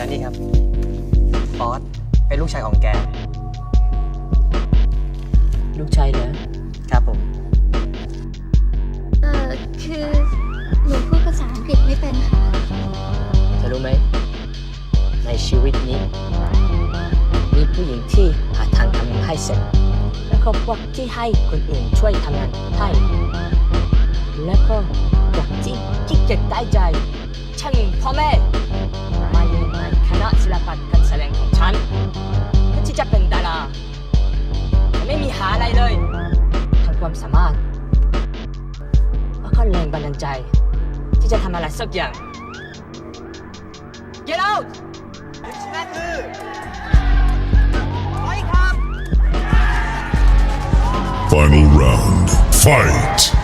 แล้วนี่ครับฟอสเป็นลูกชายของแก ลูกชายเหรอ ครับผม เออคือหนูพูดภาษาอังกฤษไม่เป็นค่ะ เธอรู้ไหม ในชีวิตนี้ มีผู้หญิงที่หาทางทำงานให้เสร็จ แล้วก็พวกที่ให้คนอื่นช่วยทำงานให้ แล้วก็พวกที่ขี้เกียจได้ใจช่างพ่อแม่ บันดาลใจ ที่จะทำอะไรสักอย่าง Get out! นั่นคือ Final round. Fight!